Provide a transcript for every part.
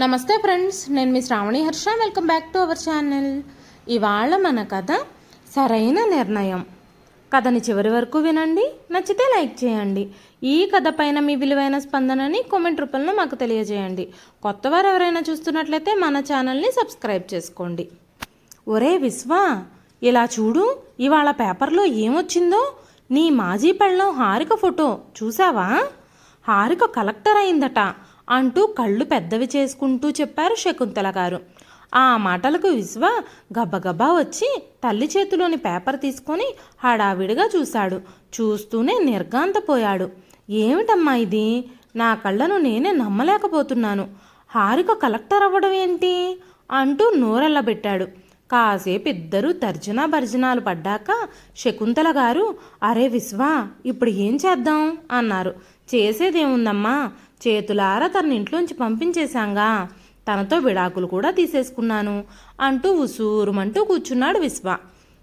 నమస్తే ఫ్రెండ్స్ నేను మీ Sravani Harsha. Welcome back to our channel. ఇవాళ మన కథ సరైన నిర్ణయం. కథని చివరి వరకు వినండి నచ్చితే లైక్ చేయండి. ఈ కథ పైన మీ విలువైన స్పందనని కామెంట్ రూపంలో మాకు తెలియజేయండి. కొత్తవారు ఎవరైనా చూస్తున్నట్లయితే మన ఛానల్ని సబ్స్క్రైబ్ చేసుకోండి. ఒరే విశ్వ ఇలా చూడు ఇవాళ పేపర్లో ఏమొచ్చిందో? నీ మాజీ పెళ్ళం హారిక ఫోటో చూసావా హారిక కలెక్టర్ అయిందట. అంటూ కళ్ళు పెద్దవి చేసుకుంటూ చెప్పారు శకుంతల గారు. ఆ మాటలకు విశ్వ గబగబా వచ్చి తల్లి చేతిలోని పేపర్ తీసుకొని హడావిడిగా చూశాడు. చూస్తూనే నిర్గాంతపోయాడు ఏమిటమ్మా ఇది? నా కళ్ళను నేనే నమ్మలేకపోతున్నాను. హారిక కలెక్టర్ అవ్వడం ఏంటి? అంటూ నోరెల్లబెట్టాడు కాసేపు ఇద్దరూ తర్జనా భర్జనాలు పడ్డాక శకుంతల గారు అరే విశ్వా ఇప్పుడు ఏం చేద్దాం? అన్నారు. చేసేదేముందమ్మా? చేతులారా తన ఇంట్లోంచి పంపించేశాంగా. తనతో విడాకులు కూడా తీసేసుకున్నాను అంటూ ఉసూరుమంటూ కూర్చున్నాడు విశ్వ.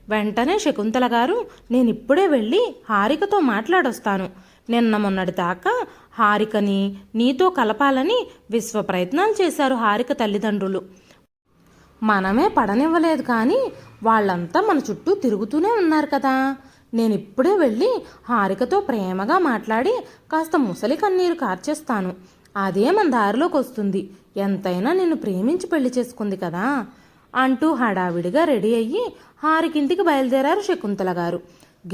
వెంటనే శకుంతల గారు నేను ఇప్పుడే వెళ్ళి హారికతో మాట్లాడొస్తాను. నిన్న మొన్నటి దాకా హారికని నీతో కలపాలని విశ్వ ప్రయత్నాలు చేశారు హారిక తల్లిదండ్రులు. మనమే పడనివ్వలేదు కానీ వాళ్ళంతా మన చుట్టూ తిరుగుతూనే ఉన్నారు కదా. నేను ఇప్పుడే వెళ్ళి హారికతో ప్రేమగా మాట్లాడి కాస్త ముసలి కన్నీరు కార్చేస్తాను. అదే మన దారిలోకి వస్తుంది ఎంతైనా నిన్ను ప్రేమించి పెళ్ళి చేసుకుంది కదా? అంటూ హడావిడిగా రెడీ అయ్యి హారికింటికి బయలుదేరారు శకుంతల గారు.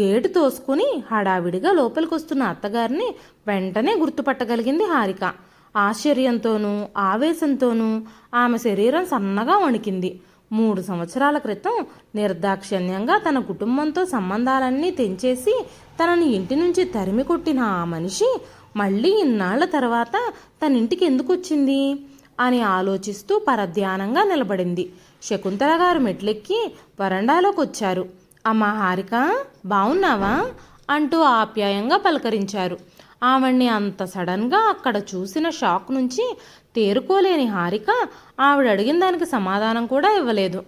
గేటు తోసుకుని హడావిడిగా లోపలికి వస్తున్న అత్తగారిని వెంటనే గుర్తుపట్టగలిగింది హారిక. ఆశ్చర్యంతోనూ ఆవేశంతోనూ ఆమె శరీరం సన్నగా వణికింది. మూడు సంవత్సరాల క్రితం నిర్దాక్షిణ్యంగా తన కుటుంబంతో సంబంధాలన్నీ తెంచేసి తనని ఇంటి నుంచి తరిమి కొట్టిన ఆ మనిషి మళ్ళీ ఇన్నాళ్ళ తర్వాత తన ఇంటికి ఎందుకు వచ్చింది? అని ఆలోచిస్తూ పరధ్యానంగా నిలబడింది. శకుంతల గారు మెట్లెక్కి వరండాలోకి వచ్చారు. అమ్మా హారిక బావున్నావా? అంటూ ఆప్యాయంగా పలకరించారు. ఆవిడ్ని అంత సడన్గా అక్కడ చూసిన షాక్ నుంచి తేరుకోలేని హారిక ఆవిడ అడిగిన దానికి సమాధానం కూడా ఇవ్వలేదు.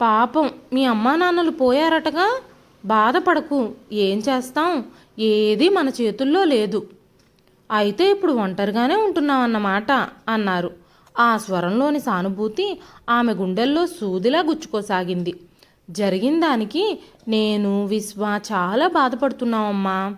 పాపం మీ అమ్మా నాన్నలు పోయారటగా? బాధపడకు. ఏం చేస్తాం? ఏది మన చేతుల్లో లేదు. అయితే ఇప్పుడు ఒంటరిగానే ఉంటున్నామన్నమాట అన్నారు. ఆ స్వరంలోని సానుభూతి ఆమె గుండెల్లో సూదిలా గుచ్చుకోసాగింది. జరిగిన దానికి నేను విశ్వ చాలా బాధపడుతున్నామమ్మా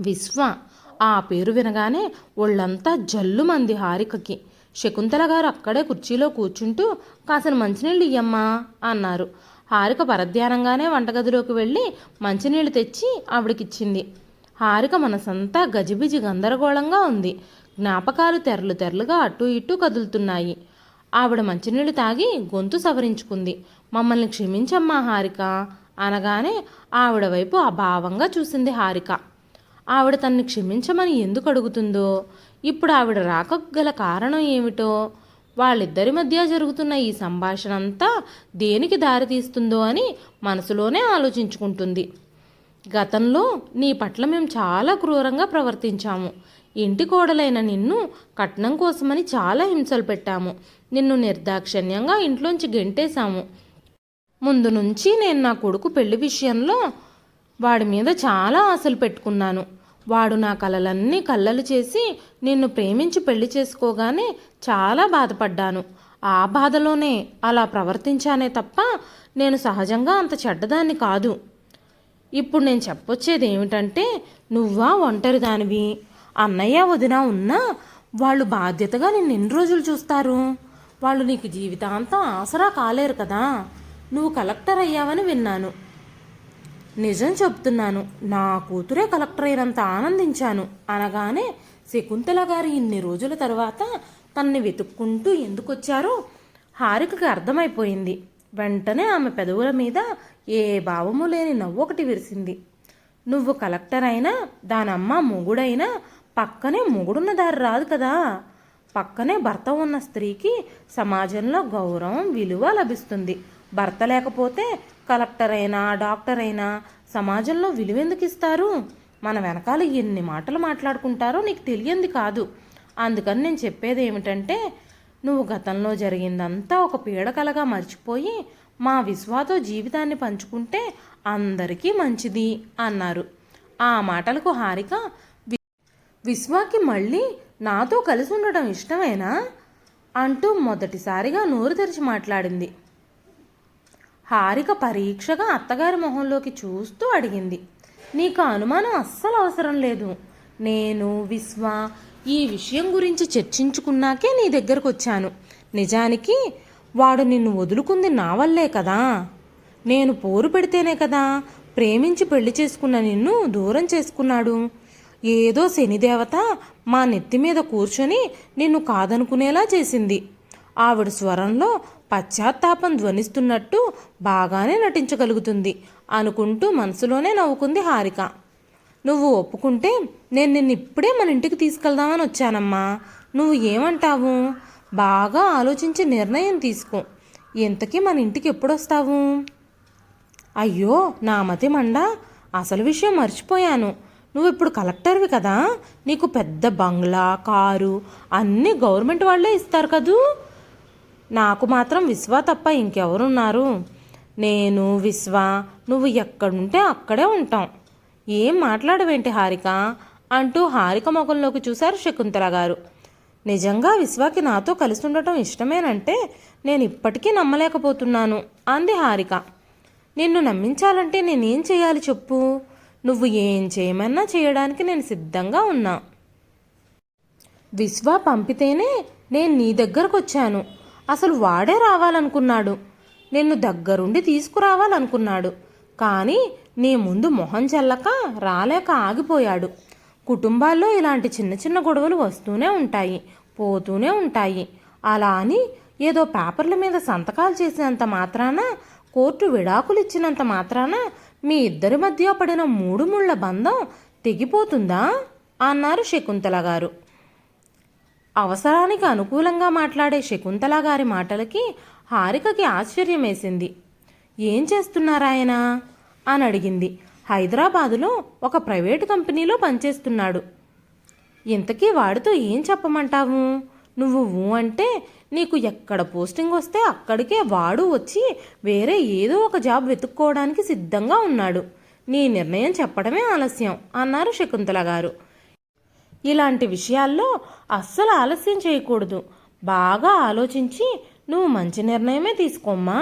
విశ్వ ఆ పేరు వినగానే ఒళ్ళంతా జల్లుమంది హారికకి. శకుంతల గారు అక్కడే కుర్చీలో కూర్చుంటూ కాసిన మంచినీళ్ళు ఇయ్యమ్మా అన్నారు. హారిక పరధ్యానంగానే వంటగదిలోకి వెళ్ళి మంచినీళ్ళు తెచ్చి ఆవిడకిచ్చింది. హారిక మనసంతా గజిబిజి గందరగోళంగా ఉంది. జ్ఞాపకాలు తెరలు తెరలుగా అటు ఇటు కదులుతున్నాయి. ఆవిడ మంచినీళ్ళు తాగి గొంతు సవరించుకుంది. మమ్మల్ని క్షమించమ్మా హారిక అనగానే ఆవిడ వైపు అభావంగా చూసింది హారిక. ఆవిడ తన్ని క్షమించమని ఎందుకు అడుగుతుందో? ఇప్పుడు ఆవిడ రాక గల కారణం ఏమిటో? వాళ్ళిద్దరి మధ్య జరుగుతున్న ఈ సంభాషణ అంతా దేనికి దారితీస్తుందో అని మనసులోనే ఆలోచించుకుంటుంది. గతంలో నీ పట్ల మేము చాలా క్రూరంగా ప్రవర్తించాము. ఇంటి కోడలైన నిన్ను కట్నం కోసమని చాలా హింసలు పెట్టాము. నిన్ను నిర్దాక్షణ్యంగా ఇంట్లోంచి గెంటేశాము. ముందు నుంచి నేను నా కొడుకు పెళ్ళి విషయంలో వాడి మీద చాలా ఆశలు పెట్టుకున్నాను. వాడు నా కలలన్నీ కళ్ళలు చేసి నిన్ను ప్రేమించి పెళ్ళి చేసుకోగానే చాలా బాధపడ్డాను. ఆ బాధలోనే అలా ప్రవర్తించానే తప్ప నేను సహజంగా అంత చెడ్డదాన్ని కాదు. ఇప్పుడు నేను చెప్పొచ్చేది ఏమిటంటే నువ్వా ఒంటరి దానివి అన్నయ్య వదిన ఉన్నా వాళ్ళు బాధ్యతగా నిన్ను ఎన్ని రోజులు చూస్తారు? వాళ్ళు నీకు జీవితాంతం ఆసరా కాలేరు కదా. నువ్వు కలెక్టర్ అయ్యావని విన్నాను. నిజం చెప్తున్నాను నా కూతురే కలెక్టర్ అయినంత ఆనందించాను అనగానే శకుంతల గారు ఇన్ని రోజుల తర్వాత తనని వెతుక్కుంటూ ఎందుకొచ్చారో హారికకి అర్థమైపోయింది. వెంటనే ఆమె పెదవుల మీద ఏ భావము లేని నవ్వు ఒకటి విరిసింది. నువ్వు కలెక్టర్ అయినా దానమ్మ మొగుడైనా పక్కనే మొగుడున్న దారి రాదు కదా. పక్కనే భర్త ఉన్న స్త్రీకి సమాజంలో గౌరవం విలువ లభిస్తుంది. భర్త లేకపోతే కలెక్టర్ అయినా డాక్టర్ అయినా సమాజంలో విలువ ఎందుకు ఇస్తారు? మన వెనకాల ఎన్ని మాటలు మాట్లాడుకుంటారో నీకు తెలియంది కాదు. అందుకని నేను చెప్పేది ఏమిటంటే నువ్వు గతంలో జరిగిందంతా ఒక పీడకలగా మర్చిపోయి మా విశ్వాతో జీవితాన్ని పంచుకుంటే అందరికీ మంచిది అన్నారు. ఆ మాటలకు హారిక వి- విశ్వాకి మళ్ళీ నాతో కలిసి ఉండడం ఇష్టమేనా? అంటూ మొదటిసారిగా నోరు తెరిచి మాట్లాడింది. హారిక పరీక్షగా అత్తగారి మొహంలోకి చూస్తూ అడిగింది. నీకు అనుమానం అస్సలు అవసరం లేదు. నేను విశ్వ ఈ విషయం గురించి చర్చించుకున్నాకే నీ దగ్గరకు వచ్చాను. నిజానికి వాడు నిన్ను వదులుకుంది నా వల్లే కదా. నేను పోరు పెడితేనే కదా ప్రేమించి పెళ్ళి చేసుకున్న నిన్ను దూరం చేసుకున్నాడు. ఏదో శనిదేవత మా నెత్తి మీద కూర్చొని నిన్ను కాదనుకునేలా చేసింది. ఆవిడ స్వరంలో పశ్చాత్తాపం ధ్వనిస్తున్నట్టు బాగానే నటించగలుగుతుంది అనుకుంటూ మనసులోనే నవ్వుకుంది హారిక. నువ్వు ఒప్పుకుంటే నేను నిన్ను ఇప్పుడే మన ఇంటికి తీసుకెళ్దామని వచ్చానమ్మా. నువ్వు ఏమంటావు? బాగా ఆలోచించి నిర్ణయం తీసుకో. ఇంతకీ మన ఇంటికి ఎప్పుడొస్తావు? అయ్యో నా మతి మండా. అసలు విషయం మర్చిపోయాను. నువ్వు ఇప్పుడు కలెక్టర్వి కదా. నీకు పెద్ద బంగ్లా కారు అన్నీ గవర్నమెంట్ వాళ్ళే ఇస్తారు కదూ? నాకు మాత్రం విశ్వ తప్ప ఇంకెవరున్నారు. నేను విశ్వ నువ్వు ఎక్కడుంటే అక్కడే ఉంటాం. ఏం మాట్లాడవేంటి హారిక? అంటూ హారిక ముఖంలోకి చూశారు శకుంతల గారు. నిజంగా విశ్వాకి నాతో కలిసి ఉండటం ఇష్టమేనంటే నేను ఇప్పటికీ నమ్మలేకపోతున్నాను అంది హారిక. నిన్ను నమ్మించాలంటే నేనేం చేయాలి చెప్పు? నువ్వు ఏం చేయమన్నా చేయడానికి నేను సిద్ధంగా ఉన్నా. విశ్వ పంపితేనే నేను నీ దగ్గరకు వచ్చాను అసలు వాడే రావాలనుకున్నాడు. నిన్ను దగ్గరుండి తీసుకురావాలనుకున్నాడు. కానీ నీ ముందు మొహం చెల్లక రాలేక ఆగిపోయాడు. కుటుంబాల్లో ఇలాంటి చిన్న చిన్న గొడవలు వస్తూనే ఉంటాయి పోతూనే ఉంటాయి. అలా అని ఏదో పేపర్ల మీద సంతకాలు చేసినంత మాత్రాన కోర్టు విడాకులు ఇచ్చినంత మాత్రాన మీ ఇద్దరి మధ్య పడిన మూడు ముళ్ళ బంధం తెగిపోతుందా? అన్నారు శకుంతల గారు. అవసరానికి అనుకూలంగా మాట్లాడే శకుంతల గారి మాటలకి హారికకి ఆశ్చర్యమేసింది. ఏం చేస్తున్నారాయన? అని అడిగింది. హైదరాబాదులో ఒక ప్రైవేటు కంపెనీలో పనిచేస్తున్నాడు. ఇంతకీ వాడితో ఏం చెప్పమంటావు? నువ్వు ఊ అంటే నీకు ఎక్కడ పోస్టింగ్ వస్తే అక్కడికే వాడు వచ్చి వేరే ఏదో ఒక జాబ్ వెతుక్కోవడానికి సిద్ధంగా ఉన్నాడు. నీ నిర్ణయం చెప్పడమే ఆలస్యం అన్నారు శకుంతల గారు. ఇలాంటి విషయాల్లో అస్సలు ఆలస్యం చేయకూడదు. బాగా ఆలోచించి నువ్వు మంచి నిర్ణయమే తీసుకోమ్మా.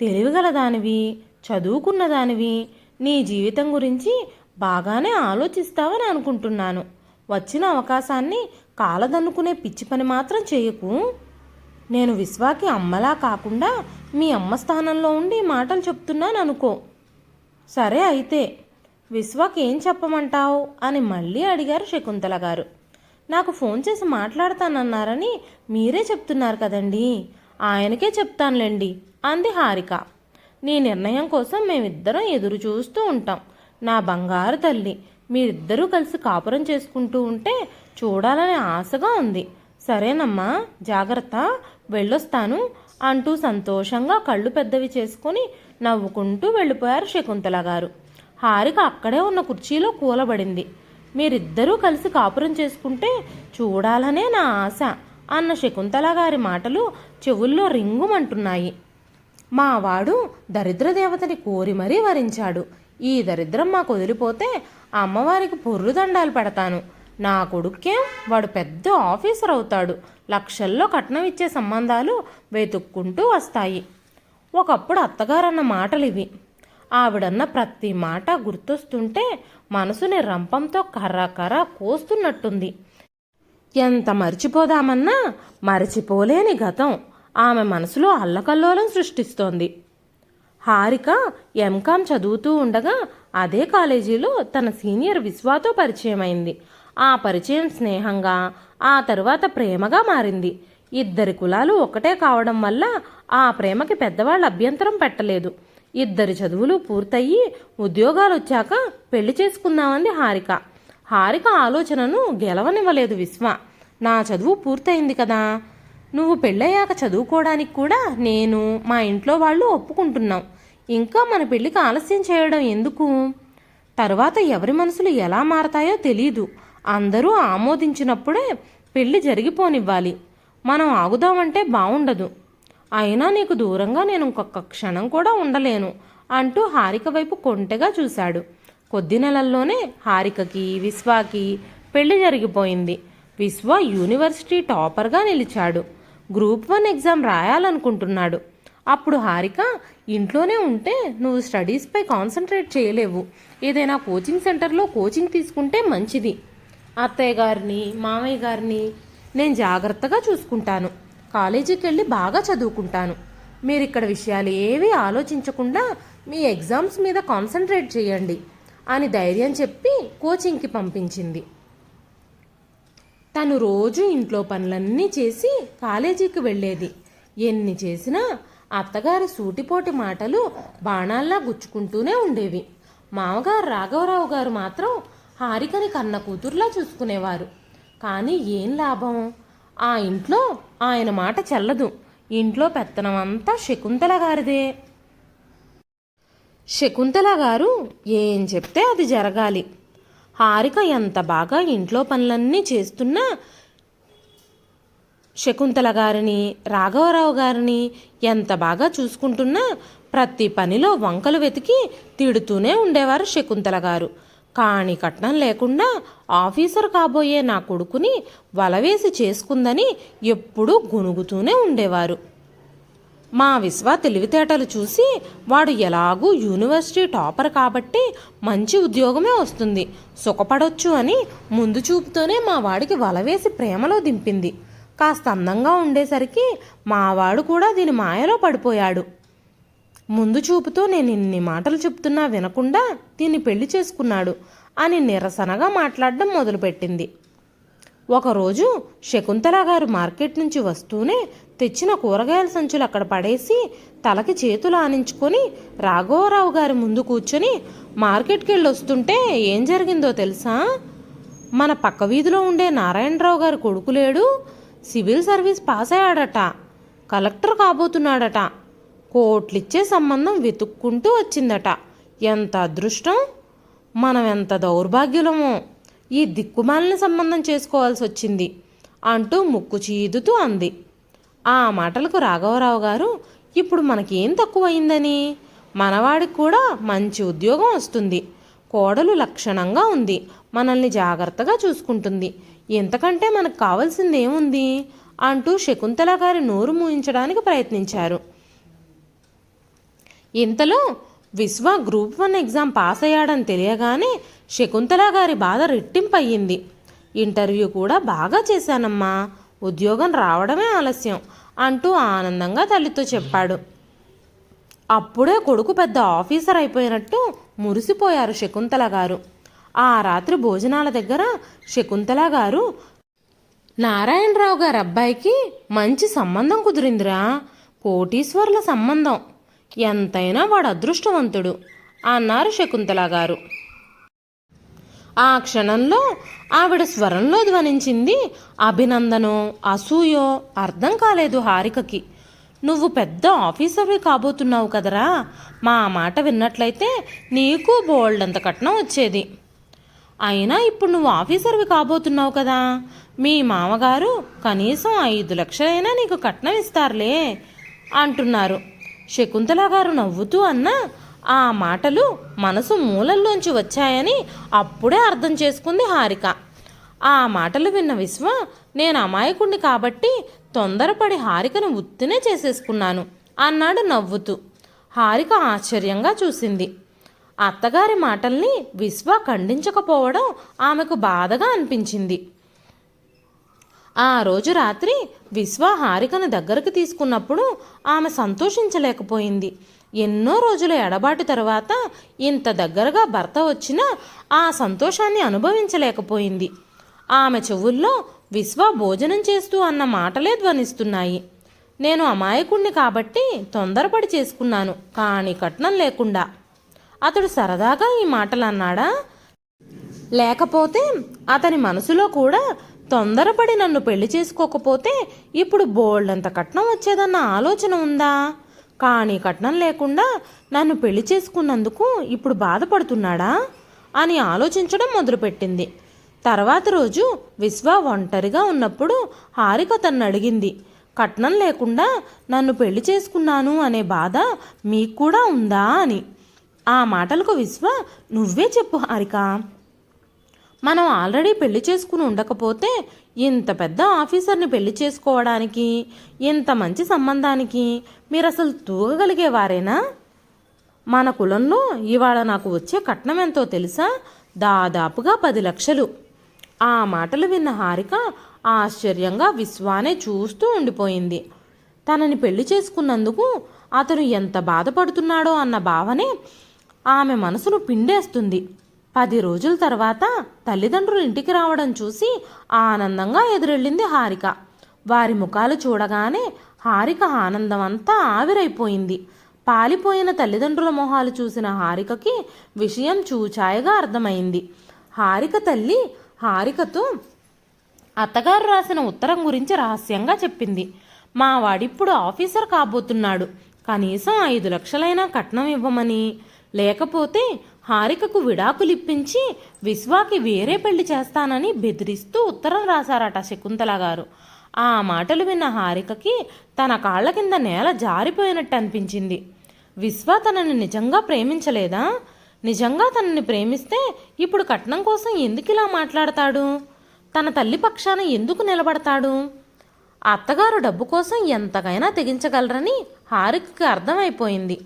తెలివిగల దానివి చదువుకున్న దానివి నీ జీవితం గురించి బాగానే ఆలోచిస్తావని అనుకుంటున్నాను. వచ్చిన అవకాశాన్ని కాలదన్నుకునే పిచ్చి పని మాత్రం చేయకు. నేను విశ్వాకి అమ్మలా కాకుండా మీ అమ్మ స్థానంలో ఉండి మాటలు చెప్తున్నాను అనుకో సరే అయితే విశ్వకేం చెప్పమంటావు? అని మళ్ళీ అడిగారు శకుంతల గారు. నాకు ఫోన్ చేసి మాట్లాడతానన్నారని మీరే చెప్తున్నారు కదండి. ఆయనకే చెప్తానులేండి అంది హారిక. నీ నిర్ణయం కోసం మేమిద్దరం ఎదురు చూస్తూ ఉంటాం. నా బంగారు తల్లి మీరిద్దరూ కలిసి కాపురం చేసుకుంటూ ఉంటే చూడాలనే ఆశగా ఉంది. సరేనమ్మా జాగ్రత్త వెళ్ళొస్తాను అంటూ సంతోషంగా కళ్ళు పెద్దవి చేసుకుని నవ్వుకుంటూ వెళ్ళిపోయారు శకుంతల గారు. హారిక అక్కడే ఉన్న కుర్చీలో కూలబడింది. మీరిద్దరూ కలిసి కాపురం చేసుకుంటే చూడాలనే నా ఆశ అన్న శకుంతల గారి మాటలు చెవుల్లో రింగుమంటున్నాయి. మా వాడు దరిద్ర దేవతని కోరి మరీ వరించాడు. ఈ దరిద్రం మాకు వదిలిపోతే అమ్మవారికి పొర్రుదండాలు పెడతాను. నా కొడుకే వాడు పెద్ద ఆఫీసర్ అవుతాడు. లక్షల్లో కట్నం ఇచ్చే సంబంధాలు వెతుక్కుంటూ వస్తాయి. ఒకప్పుడు అత్తగారన్న మాటలు ఇవి ఆవిడన్న ప్రతి మాట గుర్తొస్తుంటే మనసుని రంపంతో కర్ర కర్రా కోస్తున్నట్టుంది. ఎంత మర్చిపోదామన్నా మరచిపోలేని గతం ఆమె మనసులో అల్లకల్లోలం సృష్టిస్తోంది. హారిక ఎంకామ్ చదువుతూ ఉండగా అదే కాలేజీలో తన సీనియర్ విశ్వాతో పరిచయమైంది. ఆ పరిచయం స్నేహంగా ఆ తరువాత ప్రేమగా మారింది. ఇద్దరి కులాలు ఒకటే కావడం వల్ల ఆ ప్రేమకి పెద్దవాళ్ళు అభ్యంతరం పెట్టలేదు. ఇద్దరి చదువులు పూర్తయి ఉద్యోగాలు వచ్చాక పెళ్ళి చేసుకుందామంది హారిక. హారిక ఆలోచనను గెలవనివ్వలేదు విశ్వ. నా చదువు పూర్తయింది కదా. నువ్వు పెళ్ళయ్యాక చదువుకోవడానికి కూడా నేను మా ఇంట్లో వాళ్ళు ఒప్పుకుంటున్నాం. ఇంకా మన పెళ్ళికి ఆలస్యం చేయడం ఎందుకు? తర్వాత ఎవరి మనసులు ఎలా మారతాయో తెలీదు. అందరూ ఆమోదించినప్పుడే పెళ్ళి జరిగిపోనివ్వాలి. మనం ఆగుదామంటే బాగుండదు అయినా నీకు దూరంగా నేను ఇంకొక క్షణం కూడా ఉండలేను అంటూ హారిక వైపు కొంటెగా చూశాడు. కొద్ది నెలల్లోనే హారికకి విశ్వాకి పెళ్ళి జరిగిపోయింది. విశ్వ యూనివర్సిటీ టాపర్గా నిలిచాడు. గ్రూప్ వన్ ఎగ్జామ్ రాయాలనుకుంటున్నాడు. అప్పుడు హారిక ఇంట్లోనే ఉంటే నువ్వు స్టడీస్పై కాన్సన్ట్రేట్ చేయలేవు. ఏదైనా కోచింగ్ సెంటర్లో కోచింగ్ తీసుకుంటే మంచిది. అత్తయ్య గారిని మామయ్య గారిని నేను జాగ్రత్తగా చూసుకుంటాను. కాలేజీకి వెళ్ళి బాగా చదువుకుంటాను. మీరు ఇక్కడ విషయాలు ఏవి ఆలోచించకుండా మీ ఎగ్జామ్స్ మీద కాన్సన్ట్రేట్ చేయండి అని ధైర్యం చెప్పి కోచింగ్కి పంపించింది. తను రోజు ఇంట్లో పనులన్నీ చేసి కాలేజీకి వెళ్ళేది. ఎన్ని చేసినా అత్తగారి సూటిపోటి మాటలు బాణాల్లా గుచ్చుకుంటూనే ఉండేవి. మామగారు రాఘవరావు గారు మాత్రం హారికని కన్న కూతుర్లా చూసుకునేవారు. కానీ ఏం లాభం? ఆ ఇంట్లో ఆయన మాట చెల్లదు. ఇంట్లో పెత్తనం అంతా శకుంతల గారిదే శకుంతల గారు ఏం చెప్తే అది జరగాలి. హారిక ఎంత బాగా ఇంట్లో పనులన్నీ చేస్తున్నా శకుంతల గారిని రాఘవరావు గారిని ఎంత బాగా చూసుకుంటున్నా ప్రతి పనిలో వంకలు వెతికి తిడుతూనే ఉండేవారు శకుంతల గారు కాని కట్నం లేకుండా ఆఫీసర్ కాబోయే నా కొడుకుని వలవేసి చేసుకుందని ఎప్పుడూ గునుగుతూనే ఉండేవారు. మా విశ్వ తెలివితేటలు చూసి వాడు ఎలాగూ యూనివర్సిటీ టాపర్ కాబట్టి మంచి ఉద్యోగమే వస్తుంది సుఖపడొచ్చు అని ముందు చూపుతోనే మా వాడికి వలవేసి ప్రేమలో దింపింది. కాస్త అందంగా ఉండేసరికి మావాడు కూడా దీని మాయలో పడిపోయాడు. ముందు చూపుతో నేను ఇన్ని మాటలు చెప్తున్నా వినకుండా దీన్ని పెళ్ళి చేసుకున్నాడు అని నిరసనగా మాట్లాడడం మొదలుపెట్టింది. ఒకరోజు శకుంతల గారు మార్కెట్ నుంచి వస్తూనే తెచ్చిన కూరగాయల సంచులు అక్కడ పడేసి తలకి చేతులు ఆనించుకొని రాఘవరావు గారి ముందు కూర్చొని మార్కెట్కి వెళ్ళి వస్తుంటే ఏం జరిగిందో తెలుసా? మన పక్క వీధిలో ఉండే నారాయణరావు గారి కొడుకు లేడు సివిల్ సర్వీస్ పాస్ అయ్యాడట కలెక్టర్ కాబోతున్నాడట. కోట్లిచ్చే సంబంధం వెతుక్కుంటూ వచ్చిందట. ఎంత అదృష్టం? మనం ఎంత దౌర్భాగ్యులమో. ఈ దిక్కుమాలిన సంబంధం చేసుకోవాల్సి వచ్చింది అంటూ ముక్కు చీదుతూ అంది. ఆ మాటలకు రాఘవరావు గారు ఇప్పుడు మనకేం తక్కువయిందని? మనవాడికి కూడా మంచి ఉద్యోగం వస్తుంది. కోడలు లక్షణంగా ఉంది. మనల్ని జాగ్రత్తగా చూసుకుంటుంది. ఎంతకంటే మనకు కావాల్సింది ఏముంది అంటూ శకుంతల గారి నోరు మూయించడానికి ప్రయత్నించారు. ఇంతలో విశ్వ గ్రూప్ వన్ ఎగ్జామ్ పాస్ అయ్యాడని తెలియగానే శకుంతల గారి బాధ రెట్టింపయ్యింది. ఇంటర్వ్యూ కూడా బాగా చేశానమ్మా. ఉద్యోగం రావడమే ఆలస్యం అంటూ ఆనందంగా తల్లితో చెప్పాడు. అప్పుడే కొడుకు పెద్ద ఆఫీసర్ అయిపోయినట్టు మురిసిపోయారు శకుంతల గారు. ఆ రాత్రి భోజనాల దగ్గర శకుంతల గారు నారాయణరావు గారి అబ్బాయికి మంచి సంబంధం కుదిరిందిరా. కోటీశ్వర్ల సంబంధం. ఎంతైనా వాడు అదృష్టవంతుడు అన్నారు శకుంతల గారు ఆ క్షణంలో ఆవిడ స్వరంలో ధ్వనించింది అభినందనో అసూయో అర్థం కాలేదు హారికకి. నువ్వు పెద్ద ఆఫీసర్వి కాబోతున్నావు కదరా. మా మాట విన్నట్లయితే నీకు బోల్డ్ అంత కట్నం వచ్చేది. అయినా ఇప్పుడు నువ్వు ఆఫీసర్వి కాబోతున్నావు కదా. మీ మామగారు కనీసం ఐదు లక్షలైనా నీకు కట్నం ఇస్తారులే అంటున్నారు. శకుంతల గారు నవ్వుతూ అన్నా ఆ మాటలు మనసు మూలల్లోంచి వచ్చాయని అప్పుడే అర్థం చేసుకుంది హారిక. ఆ మాటలు విన్న విశ్వ నేను అమాయకుణ్ణి కాబట్టి తొందరపడి హారికను ఉత్తినే చేసేసుకున్నాను అన్నాడు నవ్వుతూ. హారిక ఆశ్చర్యంగా చూసింది. అత్తగారి మాటల్ని విశ్వ ఖండించకపోవడం ఆమెకు బాధగా అనిపించింది. ఆ రోజు రాత్రి విశ్వ హారికను దగ్గరకు తీసుకున్నప్పుడు ఆమె సంతోషించలేకపోయింది. ఎన్నో రోజుల ఎడబాటు తర్వాత ఇంత దగ్గరగా భర్త వచ్చినా ఆ సంతోషాన్ని అనుభవించలేకపోయింది. ఆమె చెవుల్లో విశ్వ భోజనం చేస్తూ అన్న మాటలే ధ్వనిస్తున్నాయి. నేను అమాయకుణ్ణి కాబట్టి తొందరపడి చేసుకున్నాను కానీ కట్నం లేకుండా. అతడు సరదాగా ఈ మాటలు అన్నాడా? లేకపోతే అతని మనసులో కూడా తొందరపడి నన్ను పెళ్ళి చేసుకోకపోతే ఇప్పుడు బోల్డంత కట్నం వచ్చేదన్న ఆలోచన ఉందా? కానీ కట్నం లేకుండా నన్ను పెళ్ళి చేసుకున్నందుకు ఇప్పుడు బాధపడుతున్నాడా? అని ఆలోచించడం మొదలుపెట్టింది. తర్వాత రోజు విశ్వ ఒంటరిగా ఉన్నప్పుడు హారిక తన్ను అడిగింది కట్నం లేకుండా నన్ను పెళ్ళి చేసుకున్నాను అనే బాధ మీకు కూడా ఉందా? అని. ఆ మాటలకు విశ్వ నువ్వే చెప్పు హారిక. మనం ఆల్రెడీ పెళ్ళి చేసుకుని ఉండకపోతే ఇంత పెద్ద ఆఫీసర్ని పెళ్ళి చేసుకోవడానికి ఇంత మంచి సంబంధానికి మీరు అసలు తూగగలిగేవారేనా? మన కులంలో ఇవాళ నాకు వచ్చే కట్నం ఎంతో తెలుసా? దాదాపుగా పది లక్షలు. ఆ మాటలు విన్న హారిక ఆశ్చర్యంగా విశ్వానే చూస్తూ ఉండిపోయింది. తనని పెళ్ళి చేసుకున్నందుకు అతను ఎంత బాధపడుతున్నాడో అన్న భావనే ఆమె మనసును పిండేస్తుంది. పది రోజుల తర్వాత తల్లిదండ్రులు ఇంటికి రావడం చూసి ఆనందంగా ఎదురెళ్ళింది హారిక. వారి ముఖాలు చూడగానే హారిక ఆనందం అంతా ఆవిరైపోయింది. పాలిపోయిన తల్లిదండ్రుల మొహాలు చూసిన హారికకి విషయం చూచాయగా అర్థమైంది. హారిక తల్లి హారికతో అత్తగారు రాసిన ఉత్తరం గురించి రహస్యంగా చెప్పింది. మా వాడిప్పుడు ఆఫీసర్ కాబోతున్నాడు. కనీసం ఐదు లక్షలైనా కట్నం ఇవ్వమని. లేకపోతే హారికకు విడాకులిప్పించి విశ్వాకి వేరే పెళ్ళి చేస్తానని బెదిరిస్తూ ఉత్తరం రాశారట శకుంతల గారు. ఆ మాటలు విన్న హారికకి తన కాళ్ళ కింద నేల జారిపోయినట్టు అనిపించింది. విశ్వ తనని నిజంగా ప్రేమించలేదా? నిజంగా తనని ప్రేమిస్తే ఇప్పుడు కట్నం కోసం ఎందుకు ఇలా మాట్లాడతాడు? తన తల్లి పక్షాన ఎందుకు నిలబడతాడు? అత్తగారు డబ్బు కోసం ఎంతకైనా తెగించగలరని హారికకి అర్థమైపోయింది.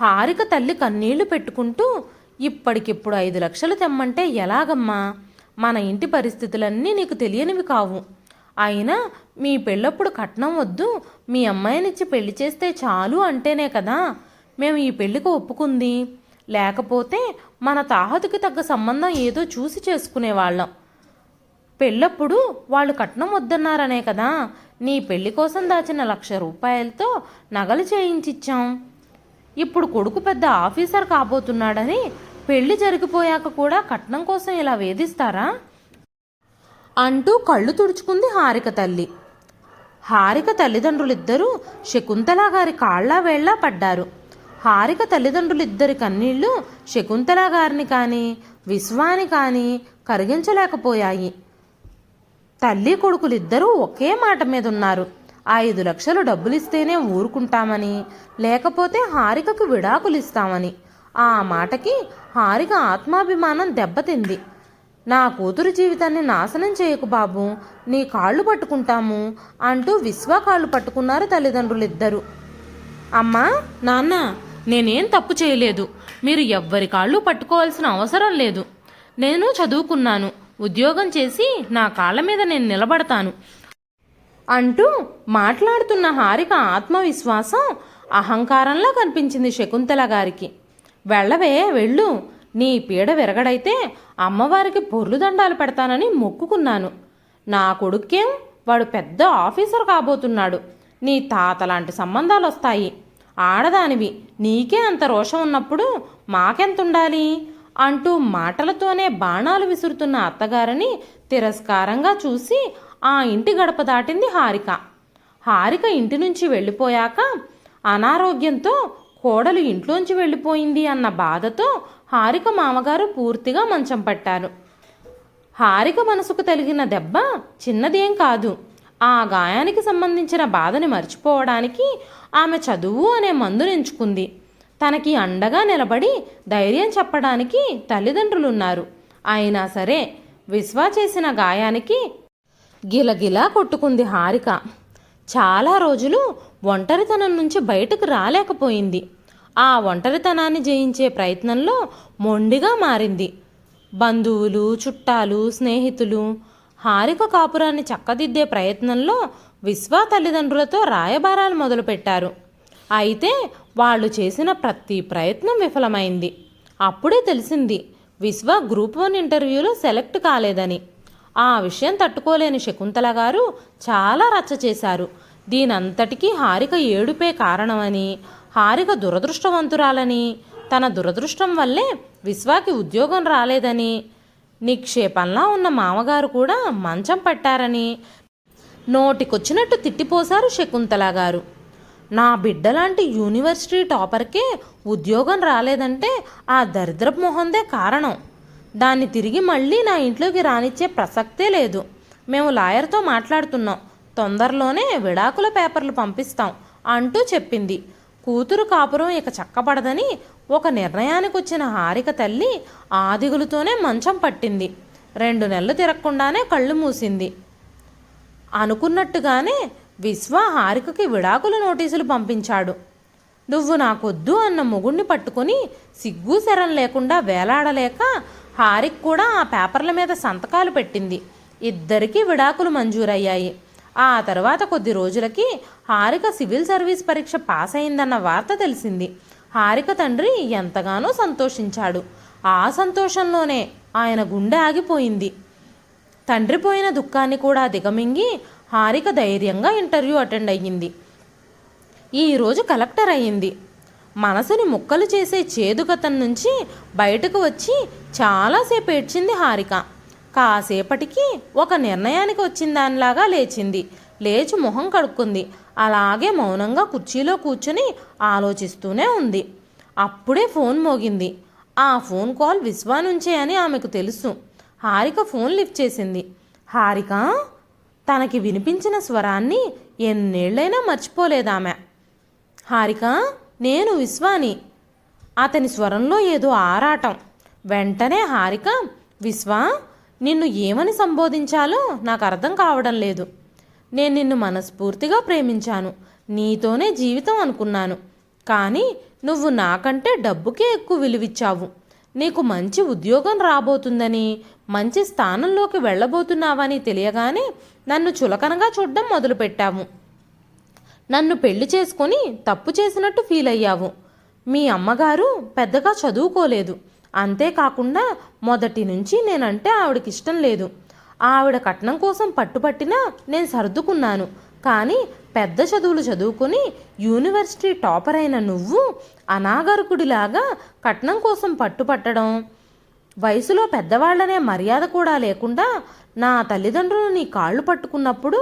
హారిక తల్లి కన్నీళ్ళు పెట్టుకుంటూ ఇప్పటికిప్పుడు ఐదు లక్షలు తెమ్మంటే ఎలాగమ్మా? మన ఇంటి పరిస్థితులన్నీ నీకు తెలియనివి కావు. అయినా మీ పెళ్ళప్పుడు కట్నం వద్దు మీ అమ్మాయినిచ్చి పెళ్ళి చేస్తే చాలు అంటేనే కదా మేము ఈ పెళ్ళికి ఒప్పుకుంది. లేకపోతే మన తాహతుకి తగ్గ సంబంధం ఏదో చూసి చేసుకునేవాళ్ళం పెళ్ళప్పుడు వాళ్ళు కట్నం వద్దన్నారనే కదా నీ పెళ్ళి కోసం దాచిన లక్ష రూపాయలతో నగలు చేయించిచ్చాం. ఇప్పుడు కొడుకు పెద్ద ఆఫీసర్ కాబోతున్నాడని పెళ్ళి జరిగిపోయాక కూడా కట్నం కోసం ఇలా వేధిస్తారా? అంటూ కళ్ళు తుడుచుకుంది హారిక తల్లి. హారిక తల్లిదండ్రులిద్దరూ శకుంతల గారి కాళ్ళ వేళ్ళ పడ్డారు. హారిక తల్లిదండ్రులిద్దరి కన్నీళ్ళు శకుంతల గారిని కానీ విశ్వాని కానీ కరిగించలేకపోయాయి. తల్లి కొడుకులిద్దరూ ఒకే మాట మీద ఉన్నారు ఐదు లక్షలు డబ్బులిస్తేనే ఊరుకుంటామని లేకపోతే హారికకు విడాకులు ఇస్తామని ఆ మాటకి హారిక ఆత్మాభిమానం దెబ్బతింది. నా కూతురు జీవితాన్ని నాశనం చేయకు బాబు నీ కాళ్ళు పట్టుకుంటాము అంటూ విశ్వ కాళ్ళు పట్టుకున్నారు తల్లిదండ్రులిద్దరూ. అమ్మా నాన్న నేనేం తప్పు చేయలేదు. మీరు ఎవ్వరి కాళ్ళు పట్టుకోవాల్సిన అవసరం లేదు. నేను చదువుకున్నాను. ఉద్యోగం చేసి నా కాళ్ళ మీద నేను నిలబడతాను. అంటూ మాట్లాడుతున్న హారిక ఆత్మవిశ్వాసం అహంకారంలా కనిపించింది శకుంతల గారికి. వెళ్ళవే వెళ్ళు. నీ పీడ విరగడైతే అమ్మవారికి పొర్లు దండాలు పెడతానని మొక్కుకున్నాను. నా కొడుక్కేం? వాడు పెద్ద ఆఫీసర్ కాబోతున్నాడు. నీ తాత లాంటి సంబంధాలు వస్తాయి ఆడదానివి. నీకే అంత రోషం ఉన్నప్పుడు మాకెంత ఉండాలి అంటూ మాటలతోనే బాణాలు విసురుతున్న అత్తగారిని తిరస్కారంగా చూసి ఆ ఇంటి గడప దాటింది హారిక. హారిక ఇంటి నుంచి వెళ్ళిపోయాక అనారోగ్యంతో కోడలు ఇంట్లోంచి వెళ్ళిపోయింది అన్న బాధతో హారిక మామగారు పూర్తిగా మంచం పట్టారు. హారిక మనసుకు తగిలిన దెబ్బ చిన్నదేం కాదు. ఆ గాయానికి సంబంధించిన బాధని మర్చిపోవడానికి ఆమె చదువు అనే మందును ఎంచుకుంది. తనకి అండగా నిలబడి ధైర్యం చెప్పడానికి తల్లిదండ్రులున్నారు. అయినా సరే విశ్వా చేసిన గాయానికి గిలగిలా కొట్టుకుంది హారిక. చాలా రోజులు ఒంటరితనం నుంచి బయటకు రాలేకపోయింది. ఆ ఒంటరితనాన్ని జయించే ప్రయత్నంలో మొండిగా మారింది. బంధువులు చుట్టాలు స్నేహితులు హారిక కాపురాన్ని చక్కదిద్దే ప్రయత్నంలో విశ్వ తల్లిదండ్రులతో రాయబారాలు మొదలుపెట్టారు. అయితే వాళ్ళు చేసిన ప్రతి ప్రయత్నం విఫలమైంది. అప్పుడే తెలిసింది విశ్వ గ్రూప్ వన్ ఇంటర్వ్యూలో సెలెక్ట్ కాలేదని. ఆ విషయం తట్టుకోలేని శకుంతల గారు చాలా రచ్చ చేశారు. దీనంతటికీ హారిక ఏడుపే కారణమని హారిక దురదృష్టవంతురాలని తన దురదృష్టం వల్లే విశ్వాకి ఉద్యోగం రాలేదని నిక్షేపంలా ఉన్న మామగారు కూడా మంచం పట్టారని నోటికొచ్చినట్టు తిట్టిపోశారు శకుంతల గారు. నా బిడ్డలాంటి యూనివర్సిటీ టాపర్కే ఉద్యోగం రాలేదంటే ఆ దరిద్రపు మొహందే కారణం. దాన్ని తిరిగి మళ్ళీ నా ఇంట్లోకి రానిచ్చే ప్రసక్తే లేదు. మేము లాయర్తో మాట్లాడుతున్నాం. తొందరలోనే విడాకుల పేపర్లు పంపిస్తాం అంటూ చెప్పింది. కూతురు కాపురం ఇక చక్కబడదని ఒక నిర్ణయానికి వచ్చిన హారిక తల్లి ఆదిగులతోనే మంచం పట్టింది. రెండు నెలలు తిరగకుండానే కళ్ళు మూసింది. అనుకున్నట్టుగానే విశ్వ హారికకి విడాకుల నోటీసులు పంపించాడు. నువ్వు నాకొద్దు అన్న మొగుణ్ణి పట్టుకొని సిగ్గు శరం లేకుండా వేలాడలేక హారిక్ కూడా ఆ పేపర్ల మీద సంతకాలు పెట్టింది. ఇద్దరికీ విడాకులు మంజూరయ్యాయి. ఆ తర్వాత కొద్ది రోజులకి హారిక సివిల్ సర్వీస్ పరీక్ష పాస్ అయిందన్న వార్త తెలిసింది. హారిక తండ్రి ఎంతగానో సంతోషించాడు. ఆ సంతోషంలోనే ఆయన గుండె ఆగిపోయింది. తండ్రి పోయిన దుఃఖాన్ని కూడా దిగమింగి హారిక ధైర్యంగా ఇంటర్వ్యూ అటెండ్ అయ్యింది. ఈరోజు కలెక్టర్ అయ్యింది. మనసుని ముక్కలు చేసే చేదుకతం నుంచి బయటకు వచ్చి చాలాసేపు ఏడ్చింది హారిక. కాసేపటికి ఒక నిర్ణయానికి వచ్చిన దానిలాగా లేచింది. లేచి మొహం కడుక్కుంది. అలాగే మౌనంగా కుర్చీలో కూర్చుని ఆలోచిస్తూనే ఉంది. అప్పుడే ఫోన్ మోగింది. ఆ ఫోన్ కాల్ విశ్వా నుంచే అని ఆమెకు తెలుసు. హారిక ఫోన్ లిఫ్ట్ చేసింది. హారిక తనకి వినిపించిన స్వరాన్ని ఎన్నేళ్ళైనా మర్చిపోలేదామె. హారిక నేను విశ్వాని. అతని స్వరంలో ఏదో ఆరాటం. వెంటనే హారిక విశ్వా నిన్ను ఏమని సంబోధించాలో నాకు అర్థం కావడం లేదు. నేను నిన్ను మనస్ఫూర్తిగా ప్రేమించాను. నీతోనే జీవితం అనుకున్నాను. కానీ నువ్వు నాకంటే డబ్బుకే ఎక్కువ విలువిచ్చావు. నీకు మంచి ఉద్యోగం రాబోతుందని మంచి స్థానంలోకి వెళ్ళబోతున్నావని తెలియగానే నన్ను చులకనగా చూడడం మొదలుపెట్టావు. నన్ను పెళ్ళి చేసుకొని తప్పు చేసినట్టు ఫీల్ అయ్యావు. మీ అమ్మగారు పెద్దగా చదువుకోలేదు. అంతేకాకుండా మొదటి నుంచి నేనంటే ఆవిడకి ఇష్టం లేదు. ఆవిడ కట్నం కోసం పట్టుపట్టినా నేను సర్దుకున్నాను. కానీ పెద్ద చదువులు చదువుకుని యూనివర్సిటీ టాపర్ అయిన నువ్వు అనాగరికుడిలాగా కట్నం కోసం పట్టుపట్టడం వయసులో పెద్దవాళ్ళనే మర్యాద కూడా లేకుండా నా తల్లిదండ్రులు నీ కాళ్ళు పట్టుకున్నప్పుడు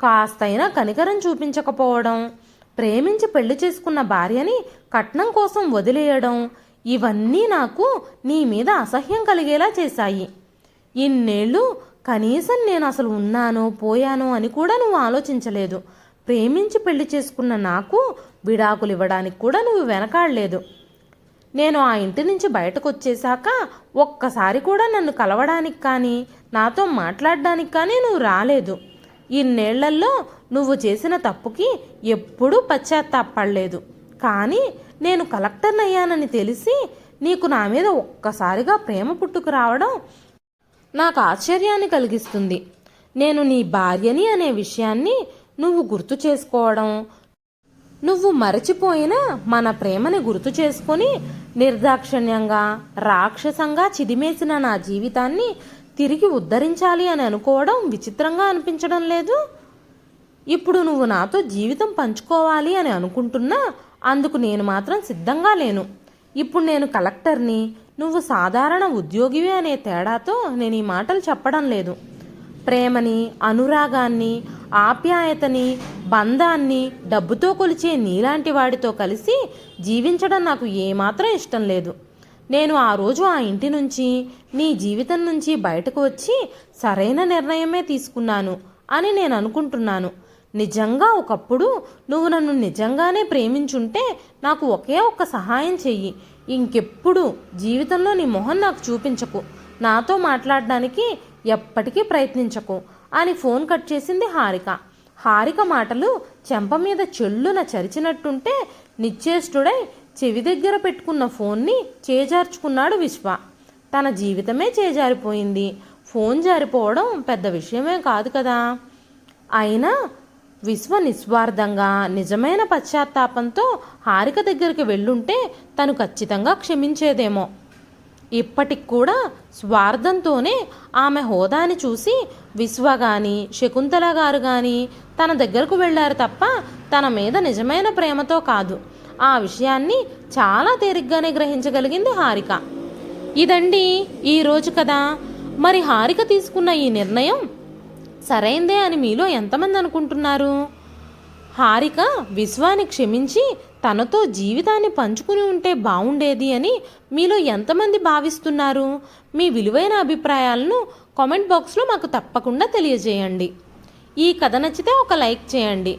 కాస్తైనా కనికరం చూపించకపోవడం ప్రేమించి పెళ్ళి చేసుకున్న భార్యని కట్నం కోసం వదిలేయడం ఇవన్నీ నాకు నీ మీద అసహ్యం కలిగేలా చేశాయి. ఇన్నేళ్ళు కనీసం నేను అసలు ఉన్నానో పోయానో అని కూడా నువ్వు ఆలోచించలేదు. ప్రేమించి పెళ్ళి చేసుకున్న నాకు విడాకులు ఇవ్వడానికి కూడా నువ్వు వెనకాడలేదు. నేను ఆ ఇంటి నుంచి బయటకు వచ్చేశాక ఒక్కసారి కూడా నన్ను కలవడానికి కానీ నాతో మాట్లాడడానికి కానీ నువ్వు రాలేదు. ఇన్నేళ్ళలో నువ్వు చేసిన తప్పుకి ఎప్పుడూ పశ్చాత్తాపడలేదు. కానీ నేను కలెక్టర్ని అయ్యానని తెలిసి నీకు నా మీద ఒక్కసారిగా ప్రేమ పుట్టుకు రావడం నాకు ఆశ్చర్యాన్ని కలిగిస్తుంది. నేను నీ భార్యని అనే విషయాన్ని నువ్వు గుర్తు చేసుకోవడం నువ్వు మరచిపోయిన మన ప్రేమని గుర్తు చేసుకొని నిర్దాక్షిణ్యంగా రాక్షసంగా చిదిమేసిన నా జీవితాన్ని తిరిగి ఉద్ధరించాలి అని అనుకోవడం విచిత్రంగా అనిపించడం లేదు. ఇప్పుడు నువ్వు నాతో జీవితం పంచుకోవాలి అని అనుకుంటున్నా అందుకు నేను మాత్రం సిద్ధంగా లేను. ఇప్పుడు నేను కలెక్టర్ని నువ్వు సాధారణ ఉద్యోగివి అనే తేడాతో నేను ఈ మాటలు చెప్పడం లేదు. ప్రేమని అనురాగాన్ని ఆప్యాయతని బంధాన్ని డబ్బుతో కొలిచే నీలాంటి వాడితో కలిసి జీవించడం నాకు ఏమాత్రం ఇష్టం లేదు. నేను ఆ రోజు ఆ ఇంటి నుంచి నీ జీవితం నుంచి బయటకు వచ్చి సరైన నిర్ణయమే తీసుకున్నాను అని నేను అనుకుంటున్నాను. నిజంగా ఒకప్పుడు నువ్వు నన్ను నిజంగానే ప్రేమించుంటే నాకు ఒకే ఒక్క సహాయం చెయ్యి. ఇంకెప్పుడు జీవితంలో నీ మొహం నాకు చూపించకు. నాతో మాట్లాడడానికి ఎప్పటికీ ప్రయత్నించకు అని ఫోన్ కట్ చేసింది హారిక. హారిక మాటలు చెంప మీద చెల్లున చరిచినట్టుంటే నిశ్చేష్టుడై చెవి దగ్గర పెట్టుకున్న ఫోన్ని చేజార్చుకున్నాడు విశ్వ. తన జీవితమే చేజారిపోయింది. ఫోన్ జారిపోవడం పెద్ద విషయమే కాదు కదా. అయినా విశ్వ నిస్వార్థంగా నిజమైన పశ్చాత్తాపంతో హారిక దగ్గరికి వెళ్ళుంటే తను ఖచ్చితంగా క్షమించేదేమో. ఇప్పటికి కూడా స్వార్థంతోనే ఆమె హోదాని చూసి విశ్వ గాని శకుంతల గారు కానీ తన దగ్గరకు వెళ్ళారు తప్ప తన మీద నిజమైన ప్రేమతో కాదు. ఆ విషయాన్ని చాలా తేలిగ్గానే గ్రహించగలిగింది హారిక. ఇదండి ఈరోజు కదా మరి హారిక తీసుకున్న ఈ నిర్ణయం? సరైందే అని మీలో ఎంతమంది అనుకుంటున్నారు? హారిక విశ్వాన్ని క్షమించి తనతో జీవితాన్ని పంచుకుని ఉంటే బాగుండేది అని మీలో ఎంతమంది భావిస్తున్నారు? మీ విలువైన అభిప్రాయాలను కామెంట్ బాక్స్లో మాకు తప్పకుండా తెలియజేయండి. ఈ కథ నచ్చితే ఒక లైక్ చేయండి.